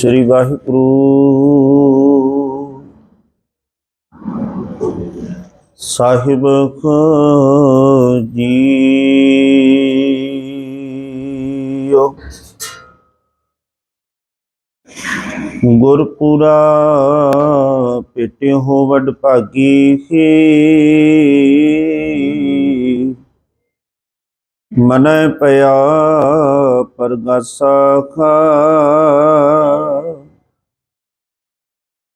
ਸ੍ਰੀ ਵਾਹਿਗੁਰੂ। ਸਾਹਿਬ ਜੀਓ ਗੁਰਪੁਰਾ ਪਿਟਿਓ ਵਡ ਭਾਗੀ ਹੀ ਮਨੈ ਪਿਆ ਪਰਗਾਸਾ ਖਾ।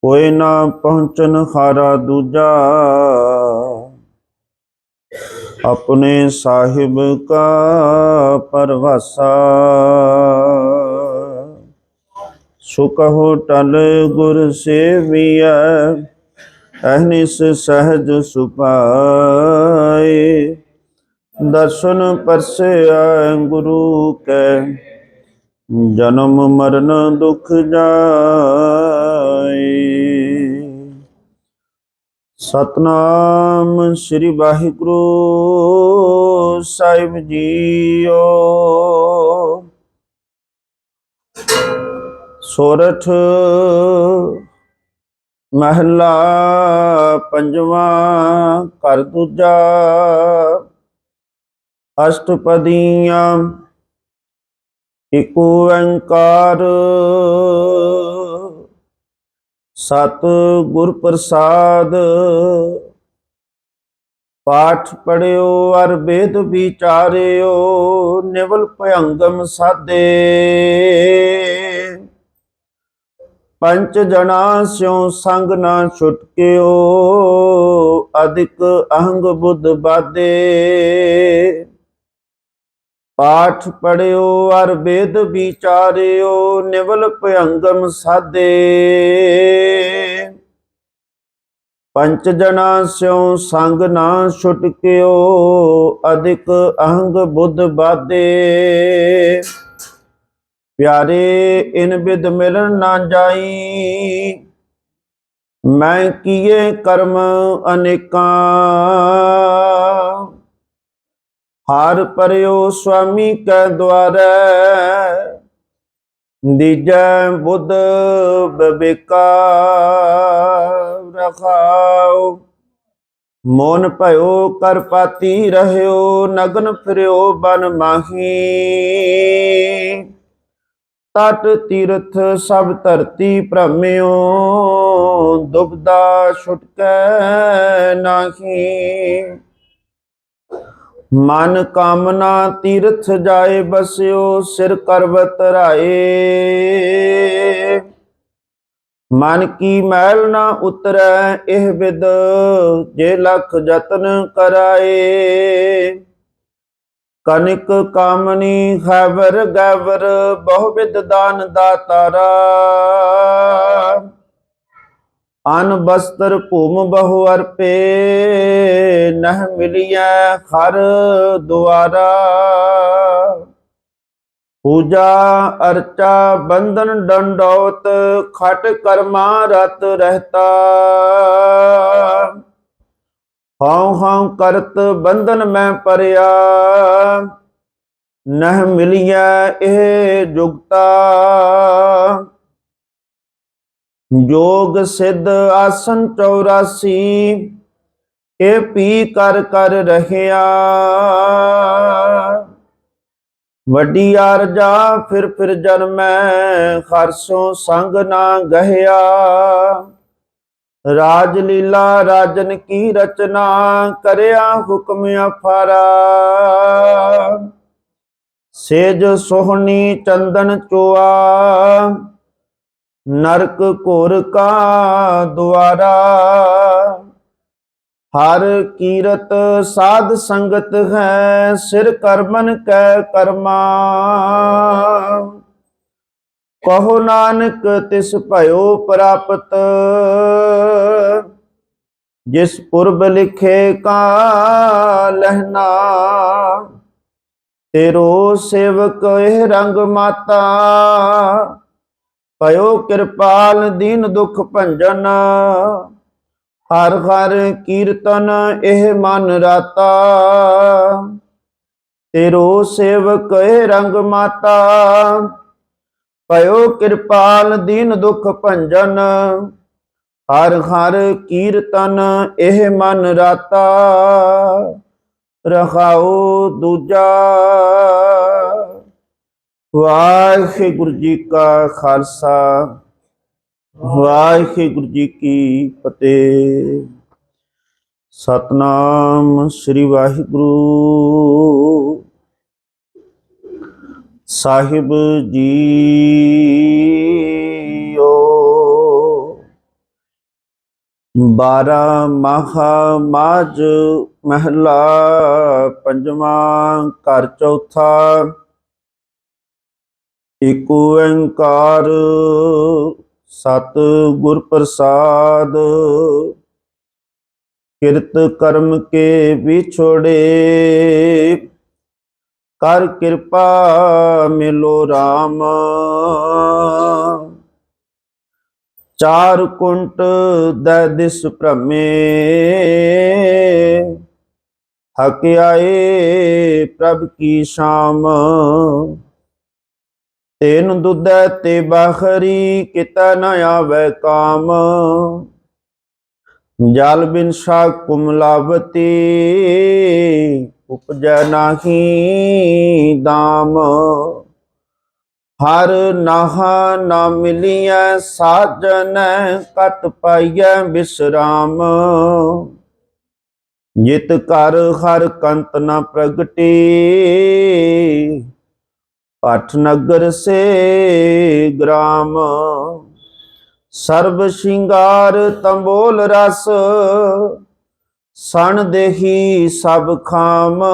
ਕੋਈ ਨਾ ਪਹੁੰਚਨ ਖਾਰਾ ਦੂਜਾ। ਆਪਣੇ ਸਾਹਿਬ ਕਾ ਪਰਵਾਸਾ। ਸੁਕਹੁ ਟਲ ਗੁਰ ਸੇਵੀਐ ਅਹਨਿਸ ਸਹਜ ਸੁਪਾਏ। ਦਰਸ਼ਨ ਪਰਸਿਆ ਗੁਰੂ ਕੈ, ਜਨਮ ਮਰਨ ਦੁਖ ਜਾਏ। ਸਤਨਾਮ ਸ੍ਰੀ ਵਾਹਿਗੁਰੂ ਸਾਹਿਬ ਜੀਓ। ਸੋਰਠ ਮਹਲਾ ਪੰਜਵਾਂ, ਘਰ ਦੂਜਾ ਅਸ਼ਟਪਦੀਆਂ ਇਕ ਓੰਕਾਰ। ਸਤ ਗੁਰ ਪ੍ਰਸਾਦ ਪਾਠ ਪੜਿਓ, ਅਰ ਵੇਦ ਵਿਚਾਰਿਓ, ਨਿਵਲ ਭਯੰਗਮ ਸਾਦੇ। ਪੰਚ ਜਣਾ ਸਿਉ ਸੰਗ ਨਾ ਛੁਟਕਿਓ ਅਧਿਕ ਅਹੰਗ ਬੁੱਧ ਬਾਦੇ। ਪਾਠ ਪੜਿਓ, ਅਰ ਵੇਦ ਵਿਚਾਰਿਓ, ਨਿਵਲ ਭਯੰਗਮ ਸਾਦੇ। ਪੰਚ ਜਣਾ ਸਿਉ ਸੰਗ ਨਾ ਛੁਟਕਿਓ, ਅਧਿਕ ਅਹੰਗ ਬੁੱਧ ਬਾਦੇ। ਪਿਆਰੇ, ਇਨ ਬਿਦ ਮਿਲਣ ਨਾ ਜਾਈ। ਮੈਂ ਕੀਏ ਕਰਮ ਅਨੇਕਾਂ। ਹਾਰ ਪਰਿਓ ਸੁਆਮੀ ਕੈ ਦੁਆਰੈ। ਦੀਜੈ ਬੁੱਧ ਬਬੇਕਾ ਰਖਾਓ। ਮੋਨ ਭਇਓ ਕਰਪਾਤੀ ਰਹਿਓ, ਨਗਨ ਫਿਰਿਓ ਬਨ ਮਾਹੀ। ਤਟ ਤੀਰਥ ਸਭ ਧਰਤੀ ਭ੍ਰਮਿਓ ਦੁਬਦਾ ਛੁਟਕੈ ਨਾਹੀ। ਮਨ ਕਾਮਨਾ ਤੀਰਥ ਜਾਏ ਬਸਿਓ, ਸਿਰ ਕਰਵਤ ਰਾਏ। ਮਨ ਕੀ ਮੈਲ ਨਾ ਉਤਰੈ, ਇਹ ਵਿਦ ਜੇ ਲਖ ਯਤਨ ਕਰਾਏ। ਕਨਿਕ ਕਾਮਨੀ ਖੈਬਰ ਗੈਬਰ ਬਹੁ ਵਿਦ ਦਾਨ ਦਾਤਾਰਾ। ਅਨ ਬਸਤਰ ਭੂਮ ਬਹੁ ਅਰਪੇ, ਨਹ ਮਿਲਿਆ ਖਰ ਦੁਆਰਾ। ਪੂਜਾ ਅਰਚਾ ਬੰਧਨ ਡੰਡੌਤ, ਖਟ ਕਰਮਾ ਰਤ ਰਹਤਾ। ਹਉ ਹਉ ਕਰਤ ਬੰਧਨ ਮੈਂ ਪਰਿਆ ਨਹ ਮਿਲਿਆ ਇਹ ਜੁਗਤਾ। ਜੋਗ ਸਿੱਧ ਆਸਨ 84 ਇਹ ਪੀ ਕਰ ਕਰ ਰਹਿਆ। ਵੱਡੀ ਅਰਜਾ ਫਿਰ ਫਿਰ ਜਨਮੈ ਖਰਸੋਂ ਸੰਗ ਨਾ ਗਹਿਆ। ਰਾਜ ਲੀਲਾ ਰਾਜਨ ਕੀ ਰਚਨਾ, ਕਰਿਆ ਹੁਕਮ ਅਫਾਰਾ। ਸੇਜ ਸੋਹਣੀ ਚੰਦਨ ਚੋਆ ਨਰਕ ਘੋਰ ਕਾ ਦੁਆਰਾ। ਹਰ ਕੀਰਤ ਸਾਧ ਸੰਗਤ ਹੈ, ਸਿਰ ਕਰਮਨ ਕੈ ਕਰਮਾ। ਕਹੋ ਨਾਨਕ, ਤਿਸ ਭਇਓ ਪ੍ਰਾਪਤ। ਜਿਸ ਪੁਰਬ ਲਿਖੇ ਕਾ ਲਹਿਨਾ। ਤੇਰੋ ਸੇਵਕ ਇਹ ਰੰਗ ਮਾਤਾ। ਭਇਓ ਕਿਰਪਾਲ ਦੀਨ ਦੁਖ ਭੰਜਨ, ਹਰ ਹਰ ਕੀਰਤਨ ਇਹ ਮਨ ਰਾਤਾ। ਤੇਰੋ ਸੇਵਕ ਇਹ ਰੰਗ ਮਾਤਾ, ਭਇਓ ਕਿਰਪਾਲ ਦੀਨ ਦੁਖ ਭੰਜਨ, ਹਰ ਹਰ ਕੀਰਤਨ ਇਹ ਮਨ ਰਾਤਾ। ਰਖਾਓ ਦੂਜਾ ਵਾਹਿਗੁਰੂ ਜੀ ਕਾ ਖਾਲਸਾ, ਵਾਹਿਗੁਰੂ ਜੀ ਕੀ ਫਤਿਹ। ਸਤਨਾਮ ਸ੍ਰੀ ਵਾਹਿਗੁਰੂ। ਸਾਹਿਬ ਜੀਓ। ਬਾਰਾ ਮਹਾ ਮਾਜ ਮਹਿਲਾ, ਪੰਜਵਾਂ ਘਰ ਚੌਥਾ ਏਕ ਓੰਕਾਰ ਸਤ ਗੁਰ ਪ੍ਰਸਾਦ, ਕਿਰਤ ਕਰਮ ਕੇ ਵਿਛੋੜੇ, ਕਰ ਕਿਰਪਾ ਮਿਲੋ RAM ਚਾਰ ਕੁੰਟ ਦੈ ਦਿਸ ਭ੍ਰਮੇ ਹਕ ਆਏ ਪ੍ਰਭ ਕੀ ਸ਼ਾਮ। ਤੈਨ ਦੁਦੈ ਤੇ ਬਖਰੀ, ਕਿਤਾ ਨ ਆਵੈ ਕਾਮ। ਜਲ ਬਿਨ ਸਾ ਕੁਮਲਾਵਤੀ ਉਪਜੈ ਨਾਹੀ ਦਾਮ। ਹਰ ਨਾਹਾ ਨਾ ਮਿਲੀਐ, ਸਾਜਨ ਕਤ ਪਾਈਐ ਬਿਸਰਾਮ। ਜਿਤ ਕਰ ਹਰ ਕੰਤ ਨ ਪ੍ਰਗਟੀ ਪਠ ਨਗਰ ਸੇ ਗ੍ਰਾਮ। ਸਰਬ ਸ਼ਿੰਗਾਰ ਤੰਬੋਲ ਰਸ, ਸਣ ਦੇਹੀ ਸਭ ਖਾਮ।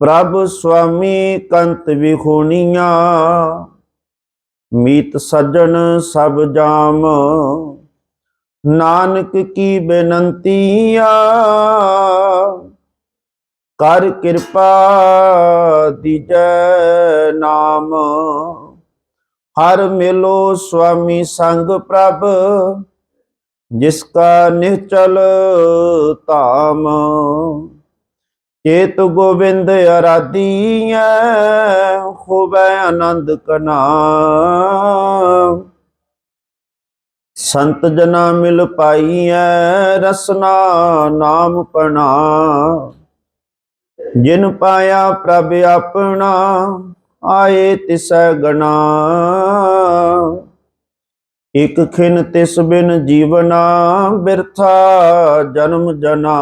ਪ੍ਰਭ ਸੁਆਮੀ ਕੰਤ ਵਿਖੋਣੀਆਂ, ਮੀਤ ਸੱਜਣ ਸਭ ਜਾਮ। ਨਾਨਕ ਕੀ ਬੇਨੰਤੀਆ ਕਰ ਕਿਰਪਾ ਦੀਜੈ ਨਾਮ। ਹਰ ਮਿਲੋ ਸੁਆਮੀ ਸੰਗ ਪ੍ਰਭ, ਜਿਸ ਕਾ ਨਿਹਚਲ ਧਾਮ। ਚੇਤ ਗੋਬਿੰਦ ਅਰਾਧੀਐ, ਹੋਵੇ ਆਨੰਦ ਕਨਾ ਸੰਤ ਜਨਾ ਮਿਲ ਪਾਈਐ ਰਸਨਾ ਨਾਮ ਪਣਾ। ਜਿਨ ਪਾਇਆ ਪ੍ਰਭ ਆਪਣਾ, ਆਏ ਤਿਸੈ ਗਣਾ। ਇਕ ਖਿਨ ਤਿਸ ਬਿਨ ਜੀਵਨਾ, ਬਿਰਥਾ ਜਨਮ ਜਨਾ।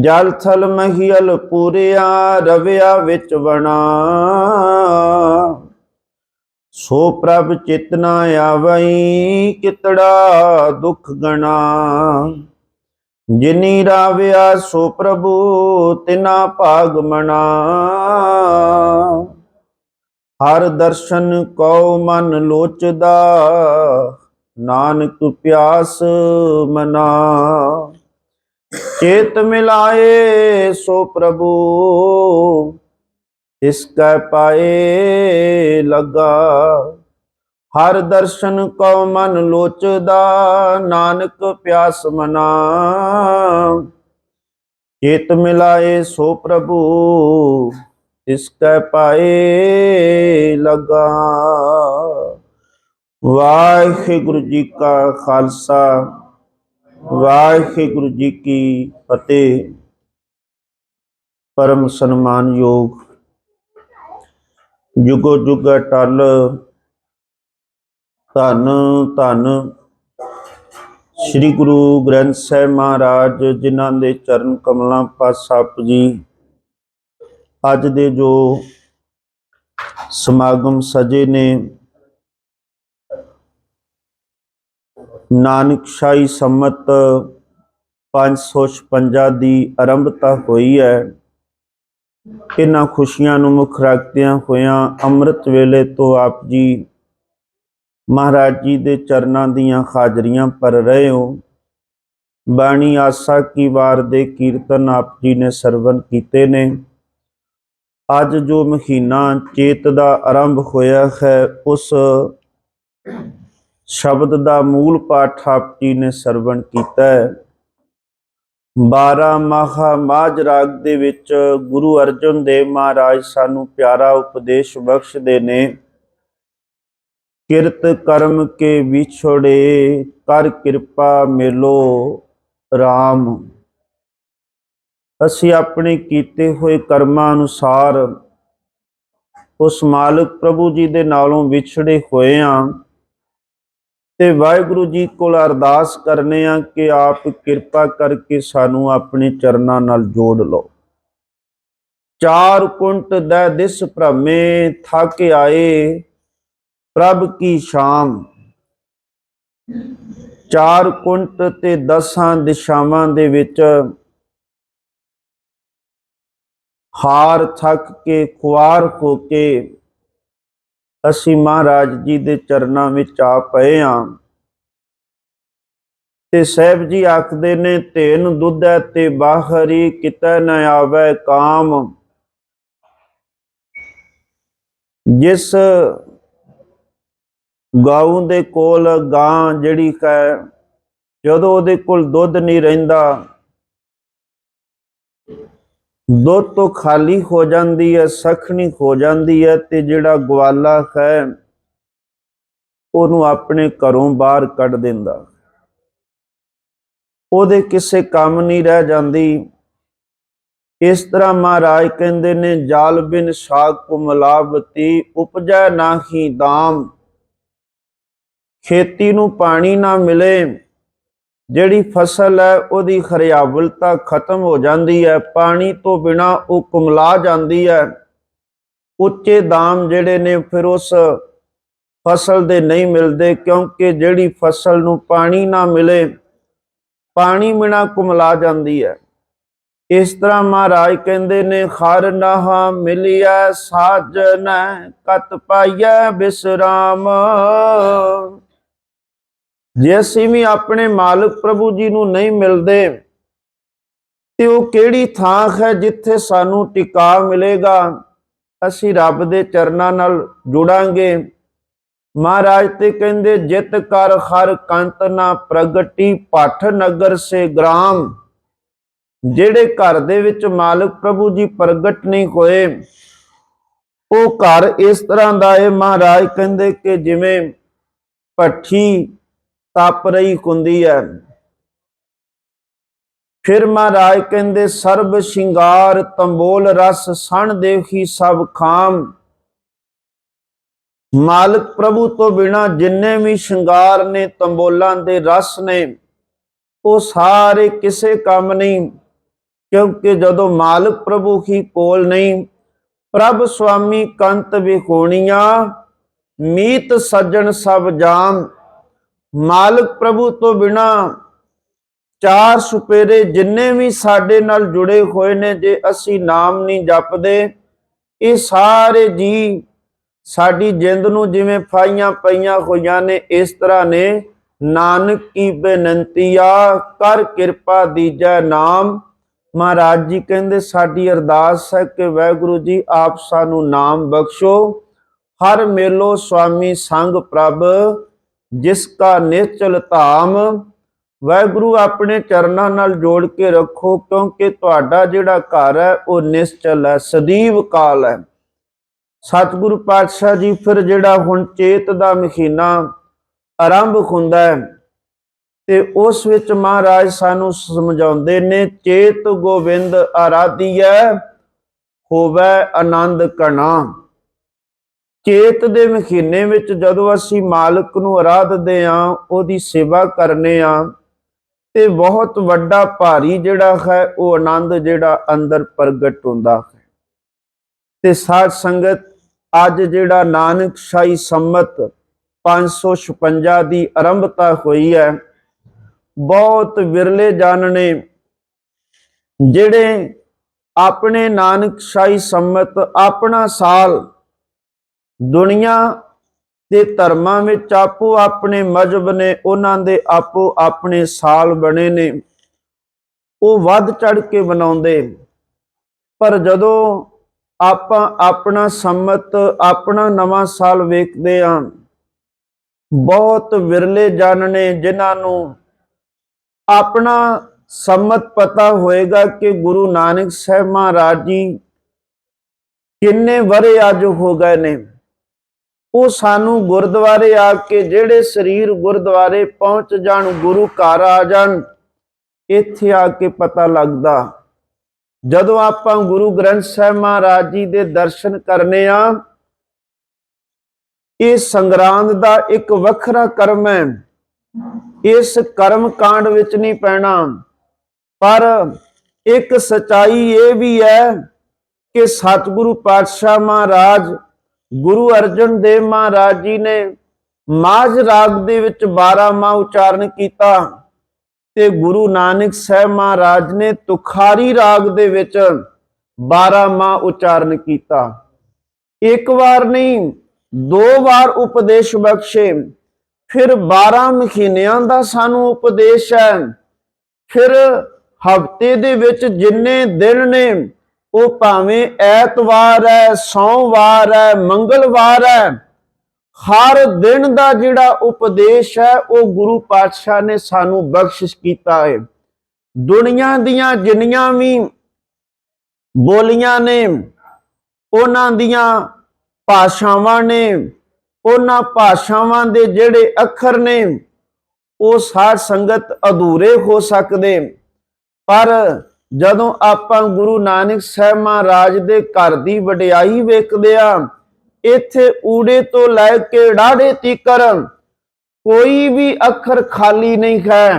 ਜਲ ਥਲ ਮਹੀਲ ਪੂਰਿਆ, ਰਵਿਆ ਵਿੱਚ ਵਣਾ। ਸੋ ਪ੍ਰਭ ਚਿਤਨਾ ਆਵਈ, ਕਿਤੜਾ ਦੁਖ ਗਣਾ। ਜਿਨੀ ਰਾਵਿਆ ਸੋ ਪ੍ਰਭੂ, ਤਿਨਾ ਭਾਗ ਮਨਾ। ਹਰ ਦਰਸ਼ਨ ਕਉ ਮਨ ਲੋਚਦਾ, ਨਾਨਕ ਪਿਆਸ ਮਨਾ। ਚੇਤ ਮਿਲਾਏ ਸੋ ਪ੍ਰਭੂ ਇਸ ਕੈ ਪਾਏ ਲਗਾ। ਹਰ ਦਰਸ਼ਨ ਕਉ ਮਨ ਲੋਚਦਾ, ਨਾਨਕ ਪਿਆਸ ਮਨਾ ਚੇਤ ਮਿਲਾਏ ਸੋ ਪ੍ਰਭੂ ਇਸ ਕੈ ਪਾਏ ਲਗਾ ਵਾਹਿਗੁਰੂ ਜੀ ਕਾ ਖਾਲਸਾ, ਵਾਹਿਗੁਰੂ ਜੀ ਕੀ ਫਤਿਹ। ਪਰਮ ਸਨਮਾਨਯੋਗ, ਜੁਗੋ ਜੁਗ ਟਲ ਧੰਨ ਧੰਨ। ਸ੍ਰੀ ਗੁਰੂ ਗ੍ਰੰਥ ਸਾਹਿਬ ਮਹਾਰਾਜ, ਜਿਨ੍ਹਾਂ ਦੇ ਚਰਨ ਕਮਲਾਂ ਪਾਸਾਪ ਜੀ। ਅੱਜ ਦੇ ਜੋ ਸਮਾਗਮ ਸਜੇ ਨੇ, ਨਾਨਕ ਸ਼ਾਹੀ ਸੰਮਤ 556 ਦੀ ਆਰੰਭਤਾ ਹੋਈ ਹੈ। ਇਹਨਾਂ ਖੁਸ਼ੀਆਂ ਨੂੰ ਮੁੱਖ ਰੱਖਦਿਆਂ ਹੋਇਆਂ ਅੰਮ੍ਰਿਤ ਵੇਲੇ ਤੋਂ ਆਪ ਜੀ ਮਹਾਰਾਜ ਜੀ ਦੇ ਚਰਨਾਂ ਦੀਆਂ ਹਾਜ਼ਰੀਆਂ ਪਰ ਰਹੇ ਹੋ। ਬਾਣੀ ਆਸਾ ਕੀ ਵਾਰ ਦੇ ਕੀਰਤਨ ਆਪ ਜੀ ਨੇ ਸਰਵਨ ਕੀਤੇ ਨੇ। ਅੱਜ ਜੋ ਮਹੀਨਾ ਚੇਤ ਦਾ ਆਰੰਭ ਹੋਇਆ ਹੈ, ਉਸ ਸ਼ਬਦ ਦਾ ਮੂਲ ਪਾਠ ਆਪ ਜੀ ਨੇ ਸਰਵਣ ਕੀਤਾ ਹੈ। 12 ਮਹਾ ਮਾਜ ਰਾਗ ਦੇ ਵਿੱਚ ਗੁਰੂ ਅਰਜਨ ਦੇਵ ਮਹਾਰਾਜ ਸਾਨੂੰ ਪਿਆਰਾ ਉਪਦੇਸ਼ ਬਖਸ਼ਦੇ ਨੇ। ਕਿਰਤ ਕਰਮ ਕੇ ਵਿਛੋੜੇ, ਕਰ ਕਿਰਪਾ ਮਿਲੋ RAM ਅਸੀਂ ਆਪਣੇ ਕੀਤੇ ਹੋਏ ਕਰਮਾਂ ਅਨੁਸਾਰ ਉਸ ਮਾਲਕ ਪ੍ਰਭੂ ਜੀ ਦੇ ਨਾਲੋਂ ਵਿਛੜੇ ਹੋਏ ਆਂ ਤੇ ਵਾਹਿਗੁਰੂ ਜੀ ਕੋਲ ਅਰਦਾਸ ਕਰਨੇ ਆ ਕਿ ਆਪ ਕਿਰਪਾ ਕਰਕੇ ਸਾਨੂੰ ਆਪਣੇ ਚਰਨਾਂ ਨਾਲ ਜੋੜ ਲਓ। ਚਾਰ ਕੁੰਟ ਦਾ ਦਿਸ ਭ੍ਰਮੇ, ਥੱਕ ਆਏ ਪ੍ਰਭ ਕੀ ਸ਼ਾਮ? ਚਾਰ ਕੁੰਟ ਤੇ ਦਸਾਂ ਦਿਸ਼ਾਵਾਂ ਦੇ ਵਿੱਚ ਹਾਰ ਥੱਕ ਕੇ ਖੁਆਰ ਹੋ ਕੇ ਅਸੀਂ ਮਹਾਰਾਜ ਜੀ ਦੇ ਚਰਨਾਂ ਵਿੱਚ ਆ ਪਏ ਆਂ ਤੇ ਸਾਹਿਬ ਜੀ ਆਖਦੇ ਨੇ ਤੇਨ ਦੁੱਧੈ ਤੇ ਬਾਹਰੀ ਕਿਤੈ ਨ ਆਵੇ ਕਾਮ। ਜਿਸ ਗਾਉਂ ਦੇ ਕੋਲ ਗਾਂ ਜਿਹੜੀ ਹੈ ਜਦੋਂ ਉਹਦੇ ਕੋਲ ਦੁੱਧ ਨਹੀਂ ਰਹਿੰਦਾ, ਦੁੱਧ ਤੋਂ ਖਾਲੀ ਹੋ ਜਾਂਦੀ ਹੈ ਸਖਣੀ ਹੋ ਜਾਂਦੀ ਹੈ ਤੇ ਜਿਹੜਾ ਗਵਾਲਾ ਹੈ, ਉਹਨੂੰ ਆਪਣੇ ਘਰੋਂ ਬਾਹਰ ਕੱਢ ਦਿੰਦਾ। ਉਹਦੇ ਕਿਸੇ ਕੰਮ ਨਹੀਂ ਰਹਿ ਜਾਂਦੀ। ਇਸ ਤਰ੍ਹਾਂ ਮਹਾਰਾਜ ਕਹਿੰਦੇ ਨੇ, ਜਾਲ ਬਿਨ ਸਾਗ ਕੋ ਮਲਾਵਤੀ, ਉਪਜੈ ਨਾਹੀ ਦਾਮ। ਖੇਤੀ ਨੂੰ ਪਾਣੀ ਨਾ ਮਿਲੇ, ਜਿਹੜੀ ਫਸਲ ਹੈ ਉਹਦੀ ਖਰਿਆਵਲਤਾ ਖਤਮ ਹੋ ਜਾਂਦੀ ਹੈ, ਪਾਣੀ ਤੋਂ ਬਿਨਾ ਉਹ ਕੁਮਲਾ ਜਾਂਦੀ ਹੈ। ਉੱਚੇ ਦਾਮ ਜਿਹੜੇ ਨੇ ਫਿਰ ਉਸ ਫਸਲ ਦੇ ਨਹੀਂ ਮਿਲਦੇ, ਕਿਉਂਕਿ ਜਿਹੜੀ ਫਸਲ ਨੂੰ ਪਾਣੀ ਨਾ ਮਿਲੇ, ਪਾਣੀ ਬਿਨਾ ਕੁਮਲਾ ਜਾਂਦੀ ਹੈ। ਇਸ ਤਰ੍ਹਾਂ ਮਹਾਰਾਜ ਕਹਿੰਦੇ ਨੇ, ਖਰ ਨਹਾ ਮਿਲਿਆ ਸਾਜਨ, ਕਤ ਪਾਈਐ ਬਿਸਰਾਮ। ਜੇ ਅਸੀਂ ਵੀ ਆਪਣੇ ਮਾਲਕ ਪ੍ਰਭੂ ਜੀ ਨੂੰ ਨਹੀਂ ਮਿਲਦੇ, ਤੇ ਉਹ ਕਿਹੜੀ ਥਾਂ ਹੈ ਜਿੱਥੇ ਸਾਨੂੰ ਟਿਕਾ ਮਿਲੇਗਾ? ਅਸੀਂ ਰੱਬ ਦੇ ਚਰਨਾਂ ਨਾਲ ਜੁੜਾਂਗੇ। ਮਹਾਰਾਜ ਤੇ ਕਹਿੰਦੇ, ਜਿਤ ਕਰ ਹਰ ਕੰਤ ਨਾ ਪ੍ਰਗਟੀ ਪਠ ਨਗਰ ਸੇ ਗ੍ਰਾਮ। ਜਿਹੜੇ ਘਰ ਦੇ ਵਿੱਚ ਮਾਲਕ ਪ੍ਰਭੂ ਜੀ ਪ੍ਰਗਟ ਨਹੀਂ ਹੋਏ, ਉਹ ਘਰ ਇਸ ਤਰ੍ਹਾਂ ਦਾ ਹੈ ਮਹਾਰਾਜ ਕਹਿੰਦੇ ਕਿ ਜਿਵੇਂ ਪੱਠੀ ਤਪ ਰਹੀ ਹੁੰਦੀ ਹੈ। ਫਿਰ ਮਹਾਰਾਜ ਕਹਿੰਦੇ, ਸਰਬ ਸ਼ਿੰਗਾਰ ਤੰਬੋਲ ਰਸ ਸਣ ਦੇਖੀ ਸਭ ਖਾਮ। ਮਾਲਕ ਪ੍ਰਭੂ ਤੋਂ ਬਿਨਾ ਜਿੰਨੇ ਵੀ ਸ਼ਿੰਗਾਰ ਨੇ, ਤੰਬੋਲਾਂ ਦੇ ਰਸ ਨੇ, ਉਹ ਸਾਰੇ ਕਿਸੇ ਕੰਮ ਨਹੀਂ, ਕਿਉਂਕਿ ਜਦੋਂ ਮਾਲਕ ਪ੍ਰਭੂ ਹੀ ਕੋਲ ਨਹੀਂ, ਪ੍ਰਭ ਸੁਆਮੀ ਕੰਤ ਵਿਖੋਣੀਆਂ, ਮੀਤ ਸੱਜਣ ਸਭ ਜਾਮ। ਮਾਲਕ ਪ੍ਰਭੂ ਤੋਂ ਬਿਨਾ ਚਾਰ ਸੁਪੇਰੇ ਜਿੰਨੇ ਵੀ ਸਾਡੇ ਨਾਲ ਜੁੜੇ ਹੋਏ ਨੇ, ਜੇ ਅਸੀਂ ਨਾਮ ਨਹੀਂ ਜਪਦੇ, ਇਹ ਸਾਰੇ ਜੀ ਸਾਡੀ ਜਿੰਦ ਨੂੰ ਜਿਵੇਂ ਫਾਈਆਂ ਪਈਆਂ ਹੋਈਆਂ ਨੇ, ਇਸ ਤਰ੍ਹਾਂ ਨੇ। ਨਾਨਕ ਕੀ ਬੇਨੰਤੀਆ ਕਰ ਕਿਰਪਾ ਦੀਜੈ ਨਾਮ। ਮਹਾਰਾਜ ਜੀ ਕਹਿੰਦੇ, ਸਾਡੀ ਅਰਦਾਸ ਹੈ ਕਿ ਵਾਹਿਗੁਰੂ ਜੀ ਆਪ ਸਾਨੂੰ ਨਾਮ ਬਖਸ਼ੋ। ਹਰ ਮੇਲੋ ਸੁਆਮੀ ਸੰਗ ਪ੍ਰਭ। ਜਿਸ ਕਾ ਨਿਸ਼ਚਲ ਧਾਮ, ਵਾਹਿਗੁਰੂ ਆਪਣੇ ਚਰਨਾਂ ਨਾਲ ਜੋੜ ਕੇ ਰੱਖੋ, ਕਿਉਂਕਿ ਤੁਹਾਡਾ ਜਿਹੜਾ ਘਰ ਹੈ, ਉਹ ਨਿਸ਼ਚਲ ਹੈ, ਸਦੀਵ ਕਾਲ ਹੈ। ਸਤਿਗੁਰੂ ਪਾਤਸ਼ਾਹ ਜੀ, ਫਿਰ ਜਿਹੜਾ ਹੁਣ ਚੇਤ ਦਾ ਮਹੀਨਾ ਆਰੰਭ ਹੁੰਦਾ ਹੈ, ਤੇ ਉਸ ਵਿੱਚ ਮਹਾਰਾਜ ਸਾਨੂੰ ਸਮਝਾਉਂਦੇ ਨੇ, ਚੇਤ ਗੋਬਿੰਦ ਆਰਾਧੀਐ, ਹੋਵੇ ਆਨੰਦ ਕਣਾ ਚੇਤ ਦੇ ਮਹੀਨੇ ਵਿੱਚ ਜਦੋਂ ਅਸੀਂ ਮਾਲਕ ਨੂੰ ਆਰਾਧਦੇ ਆਂ, ਉਹਦੀ ਸੇਵਾ ਕਰਨੇ ਆਂ, ਤੇ ਬਹੁਤ ਵੱਡਾ ਭਾਰੀ ਜਿਹੜਾ ਹੈ, ਉਹ ਆਨੰਦ ਜਿਹੜਾ ਅੰਦਰ ਪ੍ਰਗਟ ਹੁੰਦਾ ਹੈ। ਤੇ ਸਾਧ ਸੰਗਤ, ਅੱਜ ਜਿਹੜਾ ਨਾਨਕ ਸ਼ਾਹੀ ਸੰਮਤ 556 ਦੀ ਆਰੰਭਤਾ ਹੋਈ ਹੈ, ਬਹੁਤ ਵਿਰਲੇ ਜਨ ਨੇ ਜਿਹੜੇ ਆਪਣੇ ਨਾਨਕ ਸ਼ਾਹੀ ਸੰਮਤ, ਆਪਣਾ ਸਾਲ ਦੁਨੀਆ ਦੇ ਧਰਮਾਂ ਵਿੱਚ ਆਪੋ ਆਪਣੇ ਮਜਬ ਨੇ, ਉਹਨਾਂ ਦੇ ਆਪੋ ਆਪਣੇ ਸਾਲ ਬਣੇ ਨੇ। ਉਹ ਵੱਧ ਚੜ ਕੇ ਬਣਾਉਂਦੇ ਪਰ ਜਦੋਂ ਆਪਾਂ ਆਪਣਾ ਸੰਮਤ, ਆਪਣਾ ਨਵਾਂ ਸਾਲ ਵੇਖਦੇ ਆਂ ਬਹੁਤ ਵਿਰਲੇ ਜਨ ਨੇ ਜਿਨ੍ਹਾਂ ਨੂੰ ਆਪਣਾ ਸੰਮਤ ਪਤਾ ਹੋਏਗਾ ਕਿ ਗੁਰੂ ਨਾਨਕ ਸਾਹਿਬ ਮਹਾਰਾਜ ਜੀ ਕਿੰਨੇ ਵਰੇ ਅੱਜ ਹੋ ਗਏ ਨੇ। ਉਹ ਸਾਨੂੰ ਗੁਰਦੁਆਰੇ ਆ ਕੇ ਜਿਹੜੇ ਸਰੀਰ ਗੁਰਦੁਆਰੇ ਪਹੁੰਚ ਜਾਣ, ਗੁਰੂ ਘਰ ਆ ਜਾਣ, ਇੱਥੇ ਆ ਕੇ ਪਤਾ ਲੱਗਦਾ। ਜਦੋਂ ਆਪਾਂ ਗੁਰੂ ਗ੍ਰੰਥ ਸਾਹਿਬ ਮਹਾਰਾਜ ਜੀ ਦੇ ਦਰਸ਼ਨ ਕਰਨੇ ਆ, ਇਹ ਸੰਗਰਾਂਦ ਦਾ ਇੱਕ ਵੱਖਰਾ ਕਰਮ ਹੈ। ਇਸ ਕਰਮ ਕਾਂਡ ਵਿੱਚ ਨਹੀਂ ਪੈਣਾ, ਪਰ ਇੱਕ ਸਚਾਈ ਇਹ ਵੀ ਹੈ ਕਿ ਸਤਿਗੁਰੂ ਪਾਤਸ਼ਾਹ ਮਹਾਰਾਜ ਗੁਰੂ ਅਰਜਨ ਦੇਵ ਮਹਾਰਾਜ ਜੀ ਨੇ ਮਾਝ ਰਾਗ ਦੇ ਵਿੱਚ 12 ਮਾਹ ਉਚਾਰਨ ਕੀਤਾ ਤੇ ਗੁਰੂ ਨਾਨਕ ਸਾਹਿਬ ਮਹਾਰਾਜ ਨੇ ਤੁਖਾਰੀ ਰਾਗ ਦੇ ਵਿੱਚ 12 ਮਾਹ ਉਚਾਰਨ ਕੀਤਾ। ਇੱਕ ਵਾਰ ਨਹੀਂ, ਦੋ ਵਾਰ ਉਪਦੇਸ਼ ਬਖਸ਼ੇ। ਫਿਰ 12 ਮਹੀਨਿਆਂ ਦਾ ਸਾਨੂੰ ਉਪਦੇਸ਼ ਹੈ। ਫਿਰ ਹਫ਼ਤੇ ਦੇ ਵਿੱਚ ਜਿੰਨੇ ਦਿਨ ਨੇ ਉਹ ਭਾਵੇਂ ਐਤਵਾਰ ਹੈ, ਸੋਮਵਾਰ ਹੈ, ਮੰਗਲਵਾਰ ਹੈ, ਹਰ ਦਿਨ ਦਾ ਜਿਹੜਾ ਉਪਦੇਸ਼ ਹੈ, ਉਹ ਗੁਰੂ ਪਾਤਸ਼ਾਹ ਨੇ ਸਾਨੂੰ ਬਖਸ਼ਿਸ਼ ਕੀਤਾ ਹੈ। ਦੁਨੀਆ ਦੀਆਂ ਜਿੰਨੀਆਂ ਵੀ ਬੋਲੀਆਂ ਨੇ, ਉਹਨਾਂ ਦੀਆਂ ਭਾਸ਼ਾਵਾਂ ਨੇ, ਉਹਨਾਂ ਭਾਸ਼ਾਵਾਂ ਦੇ ਜਿਹੜੇ ਅੱਖਰ ਨੇ, ਉਹ ਸਾਧ ਸੰਗਤ ਅਧੂਰੇ ਹੋ ਸਕਦੇ। ਪਰ ਜਦੋਂ ਆਪਾਂ ਗੁਰੂ ਨਾਨਕ ਸਾਹਿਬ ਮਹਾਰਾਜ ਦੇ ਘਰ ਦੀ ਵਡਿਆਈ ਵੇਖਦੇ ਆ ਇੱਥੇ ਊੜੇ ਤੋਂ ਲੈ ਕੇ ਡਾੜੇ ਤੀਕਰ ਕੋਈ ਵੀ ਅੱਖਰ ਖਾਲੀ ਨਹੀਂ ਹੈ।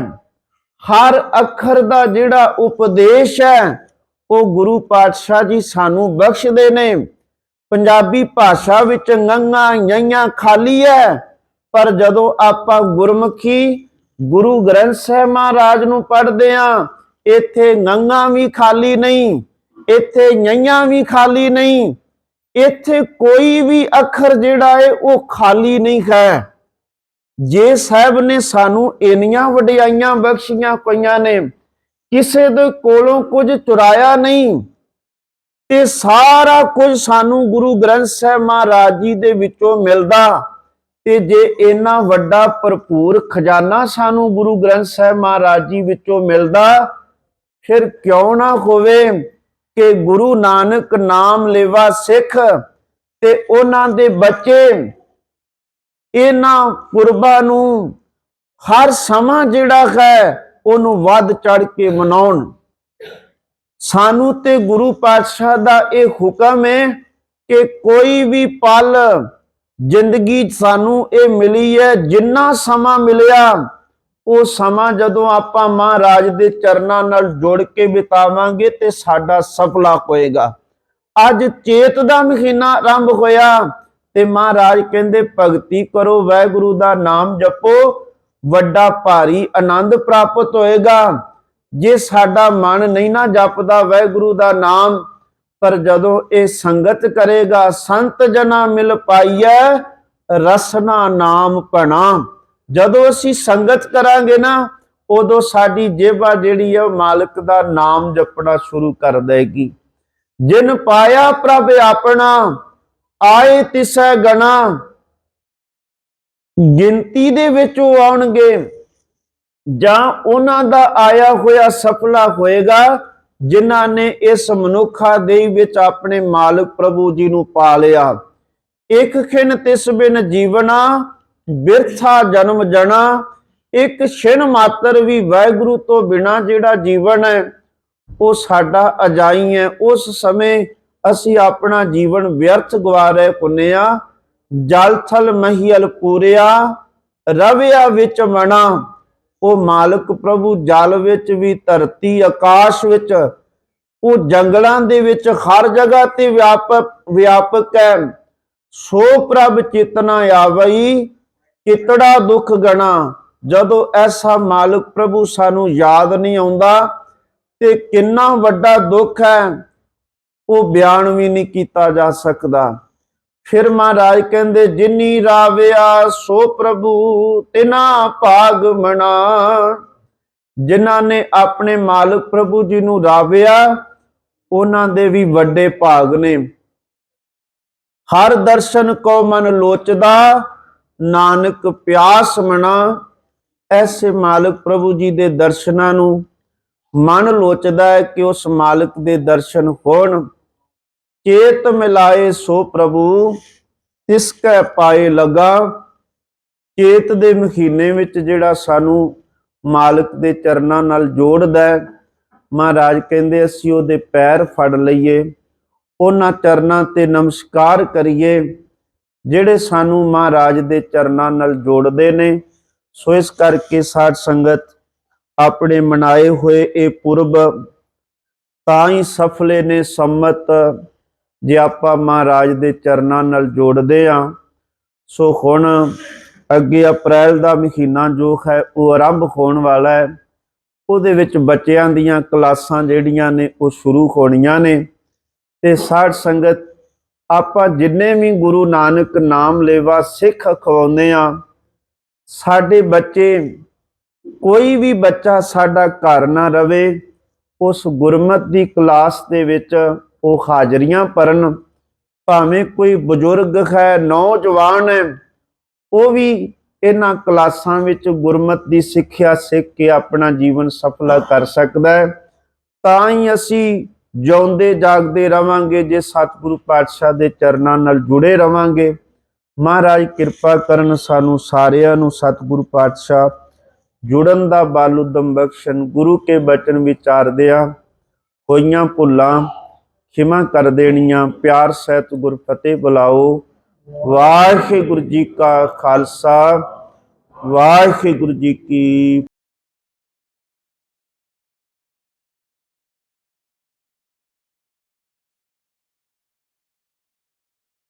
ਹਰ ਅੱਖਰ ਦਾ ਜਿਹੜਾ ਉਪਦੇਸ਼ ਹੈ, ਉਹ ਗੁਰੂ ਪਾਤਸ਼ਾਹ ਜੀ ਸਾਨੂੰ ਬਖਸ਼ਦੇ ਨੇ। ਪੰਜਾਬੀ ਭਾਸ਼ਾ ਵਿੱਚ ngੰਗਾ ਯਈਆਂ ਖਾਲੀ ਹੈ, ਪਰ ਜਦੋਂ ਆਪਾਂ ਗੁਰਮੁਖੀ ਗੁਰੂ ਗ੍ਰੰਥ ਸਾਹਿਬ ਮਹਾਰਾਜ ਨੂੰ ਪੜ੍ਹਦੇ ਆ ਇੱਥੇ ngੰਗਾ ਵੀ ਖਾਲੀ ਨਹੀਂ, ਇੱਥੇ ਯਈਆਂ ਵੀ ਖਾਲੀ ਨਹੀਂ, ਇੱਥੇ ਕੋਈ ਵੀ ਅੱਖਰ ਜਿਹੜਾ ਹੈ ਉਹ ਖਾਲੀ ਨਹੀਂ ਹੈ। ਜੇ ਸਾਹਿਬ ਨੇ ਸਾਨੂੰ ਇੰਨੀਆਂ ਵਡਿਆਈਆਂ ਬਖਸ਼ੀਆਂ ਪਈਆਂ ਨੇ, ਕਿਸੇ ਦੇ ਕੋਲੋਂ ਕੁਝ ਚੁਰਾਇਆ ਨਹੀਂ, ਤੇ ਸਾਰਾ ਕੁਝ ਸਾਨੂੰ ਗੁਰੂ ਗ੍ਰੰਥ ਸਾਹਿਬ ਮਹਾਰਾਜ ਜੀ ਦੇ ਵਿੱਚੋਂ ਮਿਲਦਾ, ਤੇ ਜੇ ਇੰਨਾ ਵੱਡਾ ਭਰਪੂਰ ਖਜ਼ਾਨਾ ਸਾਨੂੰ ਗੁਰੂ ਗ੍ਰੰਥ ਸਾਹਿਬ ਮਹਾਰਾਜ ਜੀ ਵਿੱਚੋਂ ਮਿਲਦਾ ਫਿਰ ਕਿਉਂ ਨਾ ਹੋਵੇ ਕਿ ਗੁਰੂ ਨਾਨਕ ਨਾਮ ਲੇਵਾ ਸਿੱਖ ਤੇ ਉਹਨਾਂ ਦੇ ਬੱਚੇ ਇਹਨਾਂ ਕੁਰਬਾਂ ਨੂੰ ਹਰ ਸਮਾਂ ਜਿਹੜਾ ਹੈ ਉਹਨੂੰ ਵੱਧ ਚੜ ਕੇ ਮਨਾਉਣ। ਸਾਨੂੰ ਤੇ ਗੁਰੂ ਪਾਤਸ਼ਾਹ ਦਾ ਇਹ ਹੁਕਮ ਹੈ ਕਿ ਕੋਈ ਵੀ ਪਲ ਜ਼ਿੰਦਗੀ ਸਾਨੂੰ ਇਹ ਮਿਲੀ ਹੈ, ਜਿੰਨਾ ਸਮਾਂ ਮਿਲਿਆ ਉਹ ਸਮਾਂ ਜਦੋਂ ਆਪਾਂ ਮਹਾਰਾਜ ਦੇ ਚਰਨਾਂ ਨਾਲ ਜੁੜ ਕੇ ਬਿਤਾਵਾਂਗੇ ਤੇ ਸਾਡਾ ਸਫਲਾ ਹੋਏਗਾ। ਅੱਜ ਚੇਤ ਦਾ ਮਹੀਨਾ ਆਰੰਭ ਹੋਇਆ ਤੇ ਮਹਾਰਾਜ ਕਹਿੰਦੇ, ਭਗਤੀ ਕਰੋ, ਵਾਹਿਗੁਰੂ ਦਾ ਨਾਮ ਜਪੋ, ਵੱਡਾ ਭਾਰੀ ਆਨੰਦ ਪ੍ਰਾਪਤ ਹੋਏਗਾ। ਜੇ ਸਾਡਾ ਮਨ ਨਹੀਂ ਨਾ ਜਪਦਾ ਵਾਹਿਗੁਰੂ ਦਾ ਨਾਮ, ਪਰ ਜਦੋਂ ਇਹ ਸੰਗਤ ਕਰੇਗਾ, ਸੰਤ ਜਨਾ ਮਿਲ ਪਾਈਐ, ਰਸਨਾ ਨਾਮ ਪਣਾ ਜਦੋਂ ਅਸੀਂ ਸੰਗਤ ਕਰਾਂਗੇ ਨਾ, ਉਦੋਂ ਸਾਡੀ ਜੇਬਾ ਜਿਹੜੀ ਹੈ ਮਾਲਕ ਦਾ ਨਾਮ ਜਪਣਾ ਸ਼ੁਰੂ ਕਰ ਦੇਗੀ। ਜਿਨ ਪਾਇਆ ਪ੍ਰਭ ਆਪਣਾ, ਆਏ ਤਿਸੈ ਗਣਾ। ਗਿਣਤੀ ਦੇ ਵਿੱਚ ਉਹ ਆਉਣਗੇ। ਜਾਂ ਉਹਨਾਂ ਦਾ ਆਇਆ ਹੋਇਆ ਸਫਲਾ ਹੋਏਗਾ, ਜਿਨ੍ਹਾਂ ਨੇ ਇਸ ਮਨੁੱਖਾ ਦੇ ਵਿੱਚ ਆਪਣੇ ਮਾਲਕ ਪ੍ਰਭੂ ਜੀ ਨੂੰ ਪਾ ਲਿਆ। ਇੱਕ ਖਿਨ ਤਿਸ ਬਿਨ ਜੀਵਨਾ ਬਿਰਥਾ ਜਨਮ ਜਣਾ, ਇੱਕ ਛਿਨ ਮਾਤਰ ਵੀ ਵਾਹਿਗੁਰੂ ਤੋਂ ਬਿਨਾ ਜਿਹੜਾ ਜੀਵਨ ਹੈ, ਉਹ ਸਾਡਾ ਅਜਾਈ ਹੈ। ਉਸ ਸਮੇਂ ਅਸੀਂ ਆਪਣਾ ਜੀਵਨ ਵਿਅਰਥ ਗਵਾ ਰਹੇ ਪੁੰਨਿਆ ਜਲ ਥਲ ਮਹੀਲ ਪੂਰਿਆ, ਰਵਿਆ ਵਿੱਚ ਮਣਾ। ਉਹ ਮਾਲਕ ਪ੍ਰਭੂ ਜਲ ਵਿੱਚ ਵੀ, ਧਰਤੀ ਆਕਾਸ਼ ਵਿੱਚ। ਉਹ ਜੰਗਲਾਂ ਦੇ ਵਿੱਚ, ਹਰ ਜਗ੍ਹਾ ਤੇ ਵਿਆਪਕ ਵਿਆਪਕ ਹੈ। ਸੋ ਪ੍ਰਭ ਚੇਤਨਾ ਆਵਈ ਕਿਤੜਾ ਦੁੱਖ ਗਣਾ? ਜਦੋਂ ਐਸਾ ਮਾਲਕ ਪ੍ਰਭੂ ਸਾਨੂੰ ਯਾਦ ਨਹੀਂ ਆਉਂਦਾ ਤੇ ਕਿੰਨਾ ਵੱਡਾ ਦੁੱਖ ਹੈ, ਉਹ ਬਿਆਨ ਵੀ ਨਹੀਂ ਕੀਤਾ ਜਾ ਸਕਦਾ। ਫਿਰ ਮਹਾਰਾਜ ਕਹਿੰਦੇ, ਜਿਨੀ ਰਾਵਿਆ ਸੋ ਪ੍ਰਭੂ ਤਿਨਾ ਭਾਗ ਮਣਾ। ਜਿਨ੍ਹਾਂ ਨੇ ਆਪਣੇ ਮਾਲਕ ਪ੍ਰਭੂ ਜੀ ਨੂੰ ਰਾਵਿਆ, ਉਹਨਾਂ ਦੇ ਵੀ ਵੱਡੇ ਭਾਗ ਨੇ। ਹਰ ਦਰਸ਼ਨ ਕੋ ਮਨ ਲੋਚਦਾ ਨਾਨਕ ਪਿਆਸ ਮਣਾ ਐਸੇ ਮਾਲਕ ਪ੍ਰਭੂ ਜੀ ਦੇ ਦਰਸ਼ਨਾਂ ਨੂੰ ਮਨ ਲੋਚਦਾ ਹੈ ਕਿ ਉਸ ਮਾਲਕ ਦੇ ਦਰਸ਼ਨ ਹੋਣ। ਚੇਤ ਮਿਲਾਏ ਸੋ ਪ੍ਰਭੂ, ਤਿਸ ਕੈ ਪਾਏ ਲਗਾ। ਚੇਤ ਦੇ ਮਹੀਨੇ ਵਿੱਚ ਜਿਹੜਾ ਸਾਨੂੰ ਮਾਲਕ ਦੇ ਚਰਨਾਂ ਨਾਲ ਜੋੜਦਾ ਹੈ, ਮਹਾਰਾਜ ਕਹਿੰਦੇ ਅਸੀਂ ਉਹਦੇ ਪੈਰ ਫੜ ਲਈਏ, ਉਹਨਾਂ ਚਰਨਾਂ ਤੇ ਨਮਸਕਾਰ ਕਰੀਏ। ਜਿਹੜੇ ਸਾਨੂੰ ਮਹਾਰਾਜ ਦੇ ਚਰਨਾਂ ਨਾਲ ਜੋੜਦੇ ਨੇ, ਸੋ ਇਸ ਕਰਕੇ ਸਾਧ ਸੰਗਤ ਆਪਣੇ ਮਨਾਏ ਹੋਏ ਇਹ ਪੁਰਬ ਤਾਂ ਹੀ ਸਫਲੇ ਨੇ ਸੰਮਤ ਜੇ ਆਪਾਂ ਮਹਾਰਾਜ ਦੇ ਚਰਨਾਂ ਨਾਲ ਜੋੜਦੇ ਆ ਸੋ ਹੁਣ ਅੱਗੇ ਅਪ੍ਰੈਲ ਦਾ ਮਹੀਨਾ ਜੋ ਹੈ ਉਹ ਆਰੰਭ ਹੋਣ ਵਾਲਾ ਹੈ। ਉਹਦੇ ਵਿੱਚ ਬੱਚਿਆਂ ਦੀਆਂ ਕਲਾਸਾਂ ਜਿਹੜੀਆਂ ਨੇ ਉਹ ਸ਼ੁਰੂ ਹੋਣੀਆਂ ਨੇ ਤੇ ਸਾਧ ਸੰਗਤ ਆਪਾਂ ਜਿੰਨੇ ਵੀ ਗੁਰੂ ਨਾਨਕ ਨਾਮ ਲੇਵਾ ਸਿੱਖ ਖਵਾਉਂਦੇ ਆ ਸਾਡੇ ਬੱਚੇ, ਕੋਈ ਵੀ ਬੱਚਾ ਸਾਡਾ ਘਰ ਨਾ ਰਵੇ, ਉਸ ਗੁਰਮਤ ਦੀ ਕਲਾਸ ਦੇ ਵਿੱਚ ਉਹ ਹਾਜ਼ਰੀਆਂ ਭਰਨ। ਭਾਵੇਂ ਕੋਈ ਬਜ਼ੁਰਗ ਹੈ, ਨੌਜਵਾਨ ਹੈ, ਉਹ ਵੀ ਇਹਨਾਂ ਕਲਾਸਾਂ ਵਿੱਚ ਗੁਰਮਤ ਦੀ ਸਿੱਖਿਆ ਸਿੱਖ ਕੇ ਆਪਣਾ ਜੀਵਨ ਸਫਲਾ ਕਰ ਸਕਦਾ ਹੈ। ਤਾਂ ਹੀ ਅਸੀਂ ਜਿਉਂਦੇ ਜਾਗਦੇ ਰਵਾਂਗੇ, ਜੇ ਸਤਿਗੁਰੂ ਪਾਤਸ਼ਾਹ ਦੇ ਚਰਨਾਂ ਨਾਲ ਜੁੜੇ ਰਵਾਂਗੇ। ਮਹਾਰਾਜ, ਕਿਰਪਾ ਕਰਨ ਸਾਨੂੰ ਸਾਰਿਆਂ ਨੂੰ ਸਤਿਗੁਰੂ ਪਾਤਸ਼ਾਹ ਜੁੜਨ ਦਾ ਬਲ ਉਦਮ ਬਖਸ਼ਣ ਗੁਰੂ ਕੇ ਬਚਨ ਵਿਚਾਰਦਿਆਂ ਹੋਈਆਂ ਭੁੱਲਾਂ ਖਿਮਾ ਕਰ ਦੇਣੀਆਂ, ਪਿਆਰ ਸਹਿਤ ਗੁਰ ਫਤਿਹ ਬੁਲਾਓ। ਵਾਹਿਗੁਰੂ ਜੀ ਕਾ ਖਾਲਸਾ, ਵਾਹਿਗੁਰੂ ਜੀ ਕੀ